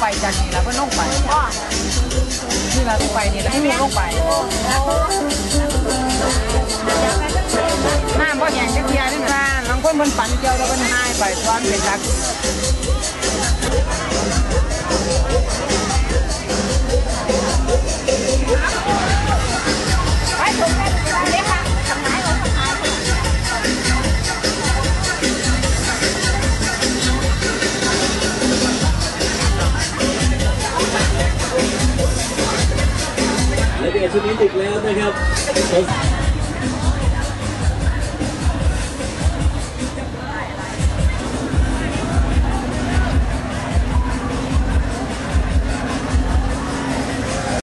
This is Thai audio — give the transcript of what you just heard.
ไปจากนี่แล้วเพื่อนลงไปนี่ละลงไปนี่แล้วให้ลงไปน้ำบ่แห้งจักเทียนี่นะบางคนบนฝันเกี่ยวแล้วเพิ่นหายไปตอนเป็นจัก และเดชชุดนี้ดึกแล้วนะครับ